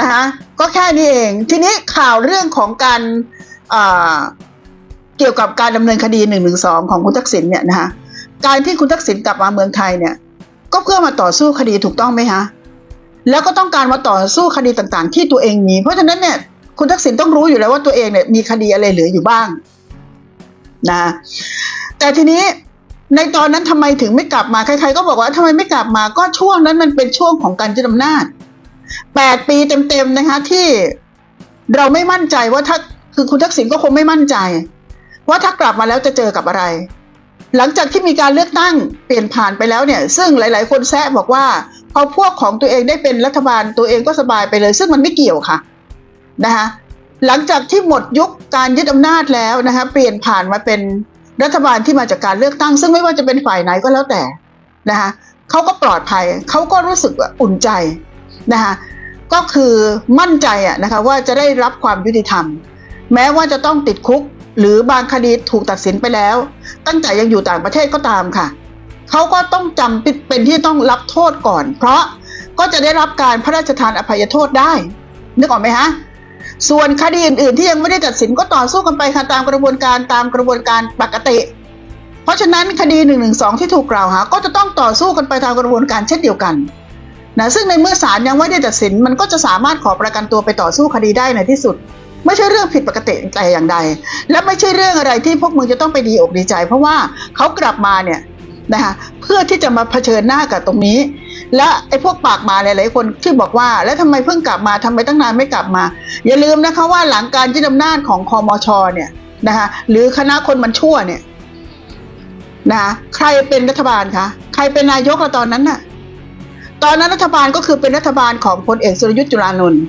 นะคะก็แค่นี้เอง ทีนี้ข่าวเรื่องของการเกี่ยวกับการดำเนินคดีหนึ่งหนึ่งสองของคุณทักษิณเนี่ยนะคะการที่คุณทักษิณกลับมาเมืองไทยเนี่ย ก็เพื่อมาต่อสู้คดีถูกต้องไหมคะแล้วก็ต้องการมาต่อสู้คดีต่างๆ ที่ตัวเองมี เพราะฉะนั้นเนี่ยคุณทักษิณต้องรู้อยู่แล้วว่าตัวเองเนี่ยมีคดีอะไรเหลืออยู่บ้างนะแต่ทีนี้ในตอนนั้นทำไมถึงไม่กลับมาใครๆก็บอกว่าทำไมไม่กลับมาก็ช่วงนั้นมันเป็นช่วงของการยึดอำนาจ แปดปีเต็มๆนะคะที่เราไม่มั่นใจว่าถ้าคือคุณทักษิณก็คงไม่มั่นใจ ว่าถ้ากลับมาแล้วจะเจอกับอะไร หลังจากที่มีการเลือกตั้งเปลี่ยนผ่านไปแล้วเนี่ย ซึ่งหลาย ๆ คนแซะบอกว่าพอพวกของตัวเองได้เป็นรัฐบาลตัวเองก็สบายไปเลย ซึ่งมันไม่เกี่ยวค่ะนะคะหลังจากที่หมดยุคการยึดอำนาจแล้วนะคะเปลี่ยนผ่านมาเป็นรัฐบาลที่มาจากการเลือกตั้ง ซึ่งไม่ว่าจะเป็นฝ่ายไหนก็แล้วแต่นะคะเขาก็ปลอดภัยเขาก็รู้สึกอุ่นใจ นะคะก็คือมั่นใจอะนะคะว่าจะได้รับความยุติธรรม แม้ว่าจะต้องติดคุก หรือบางคดีถูกตัดสินไปแล้ว ตั้งแต่ยังอยู่ต่างประเทศก็ตามค่ะเขาก็ต้องจำเป็นที่ต้องรับโทษก่อน เพราะก็จะได้รับการพระราชทานอภัยโทษได้ นึกออกไหมฮะส่วนคดีอื่นๆที่ยังไม่ได้ตัดสินก็ต่อสู้กันไปค่ะตามกระบวนการตามกระบวนการปกติ เพราะฉะนั้นคดี1นึที่ถูกกล่าวหา ก็จะต้องต่อสู้กันไปตามกระบวนการเช่นเดียวกัน นะซึ่งในเมื่อศาลยังไม่ได้ตัดสินมันก็จะสามารถขอประกันตัวไปต่อสู้คดีได้ในที่สุด ไม่ใช่เรื่องผิดปกติแต่อย่างใด และไม่ใช่เรื่องอะไรที่พวกมึงจะต้องไปดีอกดีใจ เพราะว่าเขากลับมาเนี่ยนะคะเพื่อที่จะมาเผชิญหน้ากับตรงนี้ และไอ้พวกปากมาหลายๆคนที่บอกว่า แล้วทำไมเพิ่งกลับมาทำไมตั้งนานไม่กลับมา อย่าลืมนะคะว่าหลังการยึดอำนาจของคอมชเนี่ยนะคะหรือคณะคนมันชั่วเนี่ยนะคะใครเป็นรัฐบาลคะใครเป็นนายกตอนนั้นน่ะ ตอนนั้นรัฐบาลก็คือเป็นรัฐบาลของพลเอกสุรยุทธ์จุลานนท์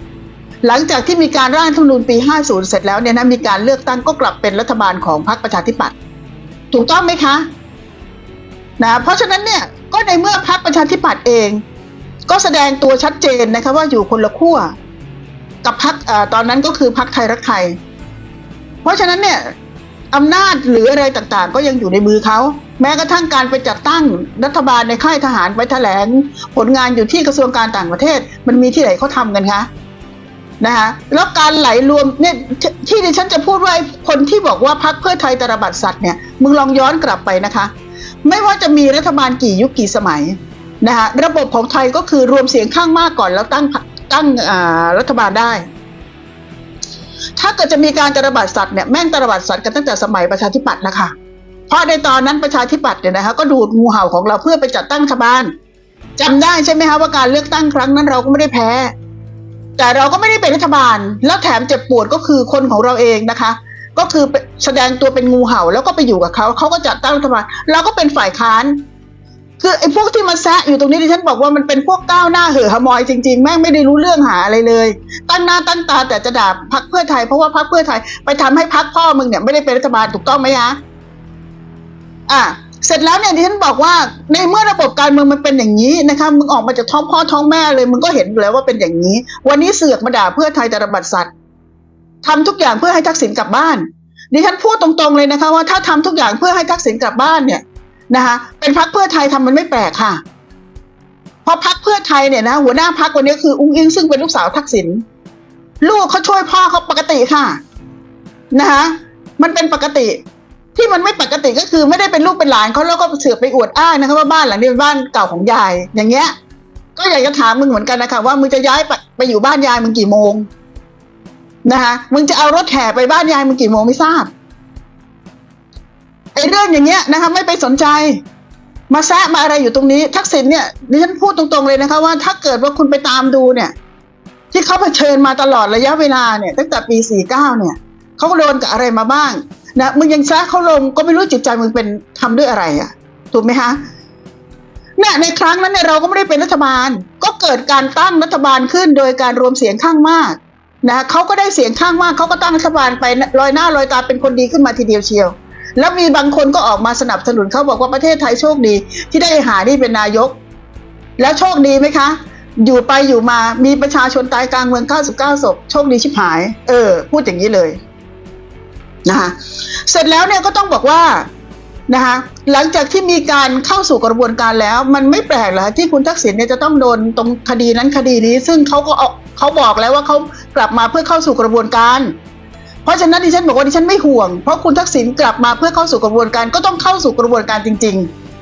หลังจากที่มีการร่างธรรมนูญปี 50 เสร็จแล้วเนี่ยนะมีการเลือกตั้งก็กลับเป็นรัฐบาลของพรรคประชาธิปัตย์ถูกต้องไหมคะนะเพราะฉะนั้นเนี่ยก็ในเมื่อพรรคประชาธิปัตย์เอง ก็แสดงตัวชัดเจนนะคะว่าอยู่คนละขั้วกับพรรคตอนนั้นก็คือพรรคไทยรักไทย เพราะฉะนั้นเนี่ยอำนาจหรืออะไรต่างๆ ก็ยังอยู่ในมือเขา แม้กระทั่งการไปจัดตั้งรัฐบาลในค่ายทหารไปแถลง ผลงานอยู่ที่กระทรวงการต่างประเทศ มันมีที่ไหนเขาทำกันคะนะคะแล้วการไหลรวมเนี่ยที่ดิฉันจะพูดว่าไอ้คนที่บอกว่าพักเพื่อไทยตระบัดสัตว์เนี่ยมึงลองย้อนกลับไปนะคะ ไม่ว่าจะมีรัฐบาลกี่ยุคกี่สมัยนะคะระบบของไทยก็คือรวมเสียงข้างมากก่อนแล้วตั้งตั้งรัฐบาลได้ ถ้าเกิดจะมีการตระบัดสัตว์เนี่ยแม่งตระบัดสัตว์กันตั้งแต่สมัยประชาธิปัตย์นะคะ เพราะในตอนนั้นประชาธิปัตย์เนี่ยนะคะก็ดูดงูเห่าของเราเพื่อไปจัดตั้งรัฐบาลจำได้ใช่ไหมคะว่าการเลือกตั้งครั้งนั้นเราก็ไม่ได้แพ้ แต่เราก็ไม่ได้เป็นรัฐบาล แล้วแถมเจ็บปวดก็คือคนของเราเองนะคะ ก็คือแสดงตัวเป็นงูเห่าแล้วก็ไปอยู่กับเขาเขาก็จัดตั้งรัฐบาลเราก็เป็นฝ่ายค้านคือไอ้พวกที่มาแซะอยู่ตรงนี้ที่ฉันบอกว่ามันเป็นพวกก้าวหน้าเห่อขมอยจริงๆ แม่งไม่ได้รู้เรื่องหาอะไรเลย ตั้งหน้าตั้งตาแต่จะด่าพักเพื่อไทยเพราะว่าพักเพื่อไทยไปทำให้พักพ่อมึงเนี่ยไม่ได้เป็นรัฐบาลถูกต้องไหมคะ อะเสร็จแล้วเนี่ยที่ฉันบอกว่าในเมื่อระบบการเมืองมันเป็นอย่างนี้นะคะมึงออกมาจากท้องพ่อท้องแม่เลยมึงก็เห็นอยู่แล้วว่าเป็นอย่างนี้ วันนี้เสือกมาด่าเพื่อไทยแต่ระบัดสัตว์ทำทุกอย่างเพื่อให้ทักษิณกลับบ้านดิฉันพูดตรงๆเลยนะคะว่าถ้าทำทุกอย่างเพื่อให้ทักษิณกลับบ้านเนี่ยนะคะเป็นพักเพื่อไทยทำมันไม่แปลกค่ะ เพราะพักเพื่อไทยเนี่ยนะหัวหน้าพักวันนี้คืออุ้งอิงซึ่งเป็นลูกสาวทักษิณลูกเขาช่วยพ่อเขาปกติค่ะนะคะมันเป็นปกติ ที่มันไม่ปกติก็คือไม่ได้เป็นลูกเป็นหลานเขาแล้วก็เสือกไปอวดอ้างนะคะว่าบ้านหลังนี้เป็นบ้านเก่าของยาย อย่างเงี้ย ก็อยากจะถามมึงเหมือนกันนะคะว่ามึงจะย้ายไปไปอยู่บ้านยายมึงกี่โมงนะคะมึงจะเอารถแห่ไปบ้านยายมึงกี่โมงไม่ทราบไอ้เรื่องอย่างเงี้ยนะคะไม่ไปสนใจ มาแซะมาอะไรอยู่ตรงนี้ ทักษิณเนี่ยดิฉันพูดตรงๆเลยนะคะ ว่าถ้าเกิดว่าคุณไปตามดูเนี่ย ที่เขาเผชิญมาตลอดระยะเวลาเนี่ย ตั้งแต่ปี 49 เนี่ยเขาโดนกับอะไรมาบ้าง นะมึงยังแซะเขาลงก็ไม่รู้จิตใจมึงเป็นทำด้วยอะไรอะถูกไหมคะเนี่ยในครั้งนั้นเนี่ยเราก็ไม่ได้เป็นรัฐบาล ก็เกิดการตั้งรัฐบาลขึ้นโดยการรวมเสียงข้างมากนะเขาก็ได้เสียงข้างมากเขาก็ตั้งรัฐบาลไปลอยหน้าลอยตาเป็นคนดีขึ้นมาทีเดียวเชียว แล้วมีบางคนก็ออกมาสนับสนุนเขาบอกว่าประเทศไทยโชคดี ที่ได้หานี่เป็นนายก แล้วโชคดีไหมคะ อยู่ไปอยู่มามีประชาชนตายกลางเมือง 99ศพโชคดีชิบหาย เออ พูดอย่างนี้เลย นะคะเสร็จแล้วเนี่ยก็ต้องบอกว่านะคะหลังจากที่มีการเข้าสู่กระบวนการแล้ว มันไม่แปลกเหรอที่คุณทักษิณเนี่ยจะต้องโดนตรงคดีนั้นคดีนี้ ซึ่งเขาก็เอาเขาบอกแล้วว่าเขากลับมาเพื่อเข้าสู่กระบวนการ เพราะฉะนั้นดิฉันบอกว่าดิฉันไม่ห่วง เพราะคุณทักษิณกลับมาเพื่อเข้าสู่กระบวนการก็ต้องเข้าสู่กระบวนการจริง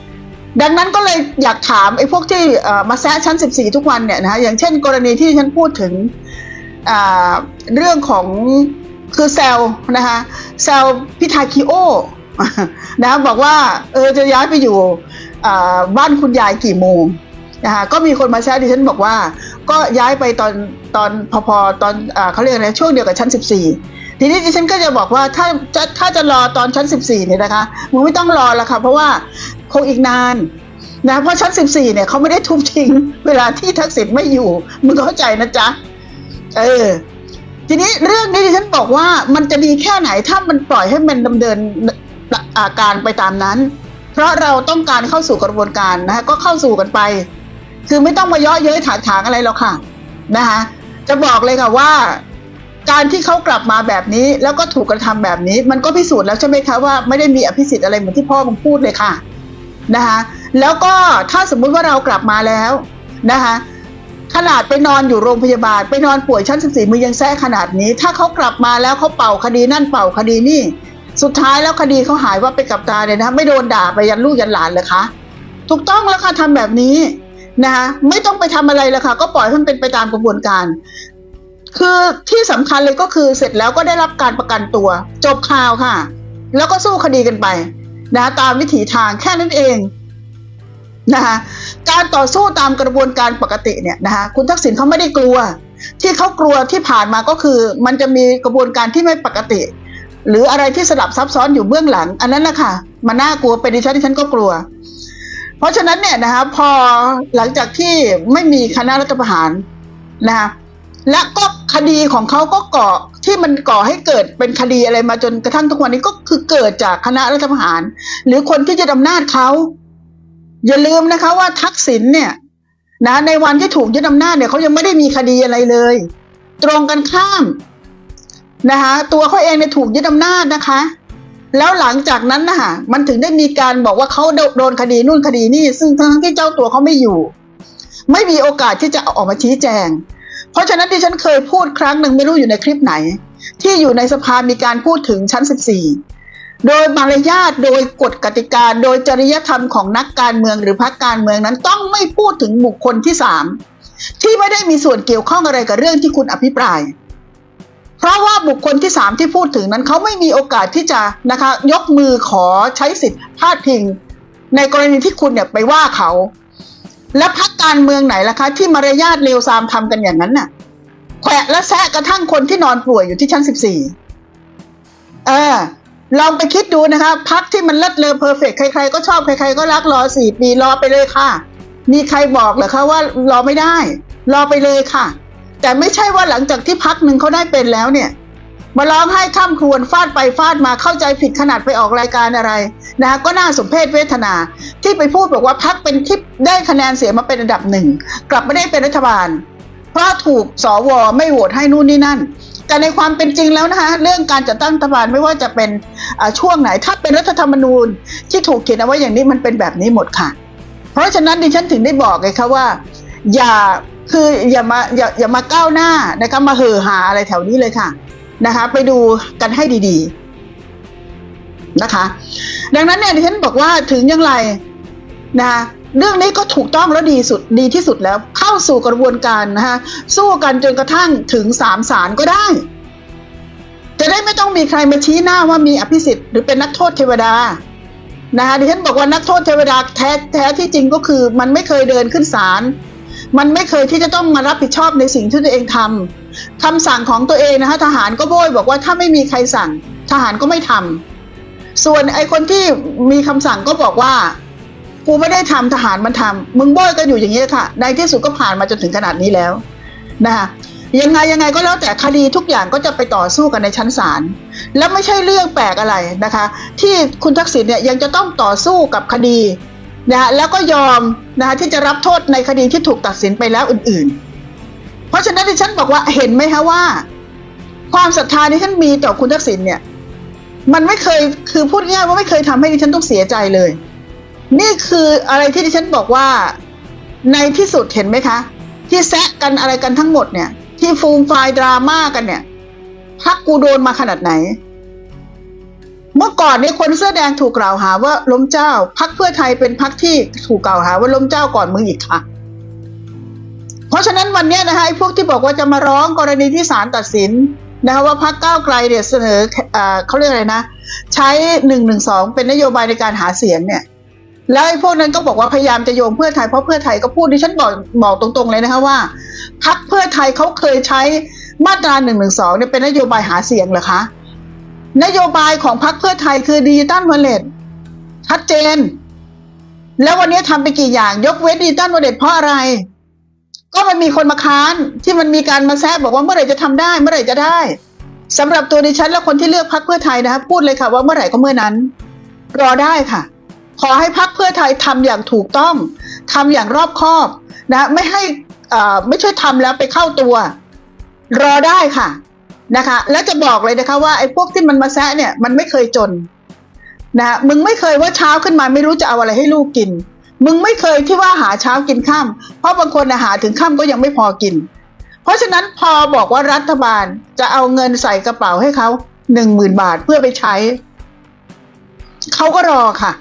ๆ ดังนั้นก็เลยอยากถามไอ้พวกที่มาแซะชั้น 14 ทุกวันเนี่ยนะคะอย่างเช่น กรณีที่ฉันพูดถึงเรื่องของ คือแซลนะคะแซลพิทาคิโอนะะบอกว่าเออจะย้ายไปอยู่บ้านคุณยายกี่โมงนะคะก็มีคนมาแซะดิฉันบอกว่า ก็ย้ายไปตอนตอนพอพอตอนอเขาเรียกอะไรช่วงเดียวกับชั้น 14 ทีนี้ดิฉันก็จะบอกว่าถ้าจะถ้าจะรอตอนชั้น 14เนี่ยนะคะมึงไม่ต้องรอละค่ะเพราะว่าคงอีกนานนะเพราะชั้น 14เนี่ยเขาไม่ได้ทุบทิ้ง เวลาที่ทักษิณไม่อยู่ มึงเข้าใจนะจ๊ะเออ ทีนี้เรื่องนี้ดิฉันบอกว่ามันจะดีแค่ไหนถ้ามันปล่อยให้มันดำเนินอาการไปตามนั้น เพราะเราต้องการเข้าสู่กระบวนการนะคะก็เข้าสู่กันไป คือไม่ต้องมาย่อเย้ยถาถางอะไรหรอกค่ะนะคะจะบอกเลยค่ะว่า การที่เขากลับมาแบบนี้แล้วก็ถูกกระทำแบบนี้ มันก็พิสูจน์แล้วใช่ไหมคะว่าไม่ได้มีอภิสิทธิ์อะไรเหมือนที่พ่อมึงพูดเลยค่ะนะคะแล้วก็ถ้าสมมุติว่าเรากลับมาแล้วนะคะ ขนาดไปนอนอยู่โรงพยาบาล ไปนอนป่วยชั้น 14 มือยังแซ่ขนาดนี้ ถ้าเขากลับมาแล้วเขาเป่าคดีนั่นเป่าคดีนี่ สุดท้ายแล้วคดีเขาหายว่าไปกับตาเลยนะ ไม่โดนด่าไปยันลูกยันหลานเลยคะ ถูกต้องแล้วค่ะทำแบบนี้นะคะไม่ต้องไปทำอะไรแล้วค่ะ ก็ปล่อยให้มันเป็นไปตามกระบวนการ คือที่สำคัญเลยก็คือเสร็จแล้วก็ได้รับการประกันตัว จบข่าวค่ะ แล้วก็สู้คดีกันไปนะคะตามวิถีทางแค่นั้นเอง นะคะการต่อสู้ตามกระบวนการปกติเนี่ยนะคะคุณทักษิณเขาไม่ได้กลัว ที่เขากลัวที่ผ่านมาก็คือ มันจะมีกระบวนการที่ไม่ปกติ หรืออะไรที่สลับซับซ้อนอยู่เบื้องหลัง อันนั้นแหละค่ะมันน่ากลัวเป็นดิฉันดิฉันก็กลัว เพราะฉะนั้นเนี่ยนะคะพอหลังจากที่ไม่มีคณะรัฐประหารนะคะและก็คดีของเขาก็ก่อที่มันก่อให้เกิดเป็นคดีอะไรมาจนกระทั่งทุกวันนี้ก็คือเกิดจากคณะรัฐประหาร หรือคนที่จะอำนาจเขา อย่าลืมนะคะว่าทักษิณเนี่ยนะในวันที่ถูกยึดอำนาจเนี่ยเขายังไม่ได้มีคดีอะไรเลย ตรงกันข้ามนะคะตัวเขาเองเนี่ยถูกยึดอำนาจนะคะ แล้วหลังจากนั้นนะคะมันถึงได้มีการบอกว่าเขาโดนคดีนู่นคดีนี่ซึ่งทั้งที่เจ้าตัวเขาไม่อยู่ ไม่มีโอกาสที่จะออกมาชี้แจง เพราะฉะนั้นที่ฉันเคยพูดครั้งหนึ่งไม่รู้อยู่ในคลิปไหน ที่อยู่ในสภามีการพูดถึงชั้น 14 โดยมารยาทโดยกฎกติกา โดยจริยธรรมของนักการเมืองหรือพรรคการเมืองนั้นต้องไม่พูดถึงบุคคลที่สามที่ไม่ได้มีส่วนเกี่ยวข้องอะไรกับเรื่องที่คุณอภิปราย เพราะว่าบุคคลที่สามที่พูดถึงนั้นเขาไม่มีโอกาสที่จะนะคะ ยกมือขอใช้สิทธิ์พาดพิง ในกรณีที่คุณเนี่ยไปว่าเขา และพักการเมืองไหนล่ะคะ ที่มารยาทเลวซามทำกันอย่างนั้นน่ะแขวะและแซะกระทั่งคนที่นอนป่วยอยู่ที่ชั้นสิบสี่เออ ลองไปคิดดูนะคะพักที่มันเลิศเลอเพอร์เฟกใครๆก็ชอบใครๆก็รักรอสี่ปีรอไปเลยค่ะ มีใครบอกเหรอคะว่ารอไม่ได้ รอไปเลยค่ะ แต่ไม่ใช่ว่าหลังจากที่พักหนึ่งเขาได้เป็นแล้วเนี่ย มาร้องไห้ข้ามครวญฟาดไปฟาดมาเข้าใจผิดขนาดไปออกรายการอะไรนะคะก็น่าสมเพชเวทนา ที่ไปพูดบอกว่าพักเป็นที่ได้คะแนนเสียงมาเป็นอันดับหนึ่งกลับไม่ได้เป็นรัฐบาล เพราะถูกสวไม่โหวตให้นู่นนี่นั่น แต่ในความเป็นจริงแล้วนะคะเรื่องการจัดตั้งรัฐบาลไม่ว่าจะเป็นช่วงไหน ถ้าเป็นรัฐธรรมนูญที่ถูกเขียนเอาไว้อย่างนี้มันเป็นแบบนี้หมดค่ะ เพราะฉะนั้นดิฉันถึงได้บอกไงคะว่า อย่าคืออย่ามาอย่าอย่ามาก้าวหน้านะคะมาเห่อหาอะไรแถวนี้เลยค่ะนะคะ ไปดูกันให้ดีๆนะคะ ดังนั้นเนี่ยดิฉันบอกว่าถึงอย่างไรนะะเรื่องนี้ก็ถูกต้องและดีสุดดีที่สุดแล้วาสู่กระบวนการนะคะสู้กันจนกระทั่งถึงสามศาลก็ได้ จะได้ไม่ต้องมีใครมาชี้หน้าว่ามีอภิสิทธิ์หรือเป็นนักโทษเทวดานะคะดิฉันบอกว่านักโทษเทวดาแท้แท้ที่จริงก็คือ มันไม่เคยเดินขึ้นศาลมันไม่เคยที่จะต้องมารับผิดชอบในสิ่งที่ตัวเองทำคำสั่งของตัวเองนะคะทหารก็โบยบอกว่าถ้าไม่มีใครสั่ง ทหารก็ไม่ทำส่วนไอ้คนที่มีคำสั่งก็บอกว่า กูไม่ได้ทำทหารมันทำมึงโบยกันอยู่อย่างนี้ยค่ะ ในที่สุดก็ผ่านมาจนถึงขนาดนี้แล้วนะคะยังไงยังไงก็แล้วแต่คดีทุกอย่างก็จะไปต่อสู้กันในชั้นศาลแล้วไม่ใช่เรื่องแปลกอะไรนะคะ ที่คุณทักษิณเนี่ยยังจะต้องต่อสู้กับคดีนะคะแล้วก็ยอมนะคะที่จะรับโทษในคดีที่ถูกตัดสินไปแล้วอื่น ๆ เพราะฉะนั้นที่ฉันบอกว่าเห็นไหมคะว่า ความศรัทธาที่ฉันมีต่อคุณทักษิณเนี่ย มันไม่เคยคือพูดง่ายว่าไม่เคยทำให้ดิฉันต้องเสียใจเลย นี่คืออะไรที่ดิฉันบอกว่า ในที่สุดเห็นไหมคะ ที่แซะกันอะไรกันทั้งหมดเนี่ย ที่ฟูมไฟล์ดราม่ากันเนี่ยพักกูโดนมาขนาดไหน เมื่อก่อนเนี่ยคนเสื้อแดงถูกกล่าวหาว่าล้มเจ้าพักเพื่อไทยเป็นพักที่ถูกกล่าวหาว่าล้มเจ้าก่อนมึงอีกค่ะ เพราะฉะนั้นวันนี้นะคะไอ้พวกที่บอกว่าจะมาร้องกรณีที่ศาลตัดสินนะคะว่าพักก้าวไกลเนี่ยเสนออ่อเขาเรียกอะไรนะ ใช้หนึ่งหนึ่งสองเป็นนโยบายในการหาเสียงเนี่ย แล้วไอ้พวกนั้นก็บอกว่าพยายามจะโยงเพื่อไทยเพราะเพื่อไทยก็พูดดิฉันบอกบอกตรงๆเลยนะคะว่าพักเพื่อไทยเขาเคยใช้มาตราหนึ่งหนึ่งสองเนี่ยเป็นนโยบายหาเสียงเหรอคะ นโยบายของพรรคเพื่อไทยคือดิจิตอลวอลเล็ตชัดเจน แล้ววันนี้ทำไปกี่อย่างยกเว้นดิจิตอลวอลเล็ตเพราะอะไร ก็มันมีคนมาค้านที่มันมีการมาแซะบอกว่าเมื่อไหร่จะทำได้ เมื่อไหร่จะได้สำหรับตัวดิฉันและคนที่เลือกพรรคเพื่อไทยนะคะพูดเลยค่ะว่าเมื่อไหร่ก็เมื่อนั้น รอได้ค่ะ ขอให้พรรคเพื่อไทยทำอย่างถูกต้องทำอย่างรอบคอบนะไม่ให้อ่าไม่ใช่ทำแล้วไปเข้าตัว รอได้ค่ะนะคะ และจะบอกเลยนะคะว่าไอ้พวกที่มันมาแซะเนี่ยมันไม่เคยจนนะมึงไม่เคยว่าเช้าขึ้นมาไม่รู้จะเอาอะไรให้ลูกกิน มึงไม่เคยที่ว่าหาเช้ากินข้ามเพราะบางคนหาถึงข้ามก็ยังไม่พอกิน เพราะฉะนั้นพอบอกว่ารัฐบาลจะเอาเงินใส่กระเป๋าให้เขาหนึ่งหมื่นบาทเพื่อไปใช้เขาก็รอค่ะ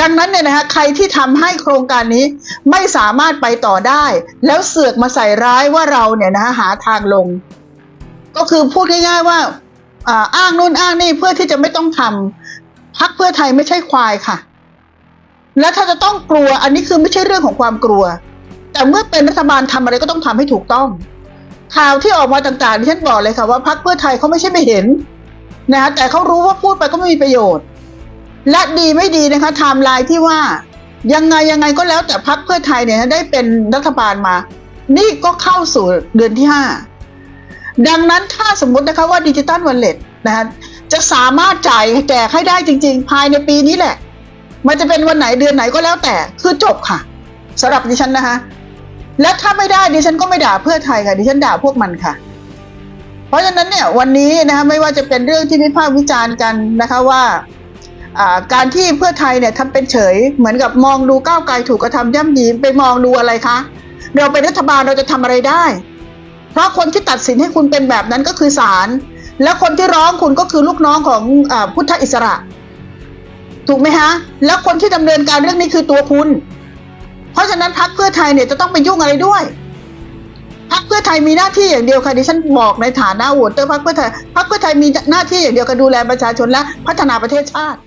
ดังนั้นเนี่ยนะคะใครที่ทำให้โครงการนี้ไม่สามารถไปต่อได้ แล้วเสือกมาใส่ร้ายว่าเราเนี่ยนะคะหาทางลง ก็คือพูดง่าย ๆว่าอ้างนู่นอ้างนี่เพื่อที่จะไม่ต้องทำพักเพื่อไทยไม่ใช่ควายค่ะ และถ้าจะต้องกลัวอันนี้คือไม่ใช่เรื่องของความกลัว แต่เมื่อเป็นรัฐบาลทำอะไรก็ต้องทำให้ถูกต้อง ข่าวที่ออกมาต่างๆที่ฉันบอกเลยค่ะว่าพักเพื่อไทยเขาไม่ใช่ไม่เห็นนะคะแต่เขารู้ว่าพูดไปก็ไม่มีประโยชน์ และดีไม่ดีนะคะไทม์ไลน์ที่ว่ายังไงยังไงก็แล้วแต่พักเพื่อไทยเนี่ยได้เป็นรัฐบาลมา นี่ก็เข้าสู่เดือนที่ห้าดังนั้นถ้าสมมตินะคะว่าดิจิตอลวอลเล็ตนะคะจะสามารถจ่ายแจกให้ได้จริง ๆ ภายในปีนี้แหละ มันจะเป็นวันไหนเดือนไหนก็แล้วแต่คือจบค่ะสำหรับดิฉันนะคะ และถ้าไม่ได้ดิฉันก็ไม่ด่าเพื่อไทยค่ะดิฉันด่าพวกมันค่ะ เพราะฉะนั้นเนี่ยวันนี้นะคะไม่ว่าจะเป็นเรื่องที่วิพากษ์วิจารณ์กันนะคะว่า การที่เพื่อไทยเนี่ยทำเป็นเฉย เหมือนกับมองดูก้าวไกลถูกกระทำย่ำยีไปมองดูอะไรคะเราเป็นรัฐบาลเราจะทำอะไรได้ เพราะคนที่ตัดสินให้คุณเป็นแบบนั้นก็คือศาลและคนที่ร้องคุณก็คือลูกน้องของอพุทธอิสระ ถูกไหมฮะ แล้วคนที่ดำเนินการเรื่องนี้คือตัวคุณ เพราะฉะนั้นพักเพื่อไทยเนี่ยจะต้องไปยุ่งอะไรด้วยพักเพื่อไทยมีหน้าที่อย่างเดียวค่ะดิฉันบอกในฐานะโหวตเตอร์พักเพื่อไทยพักเพื่อไทยมีหน้าที่อย่างเดียวคือดูแลประชาชนและพัฒนาประเทศชาติ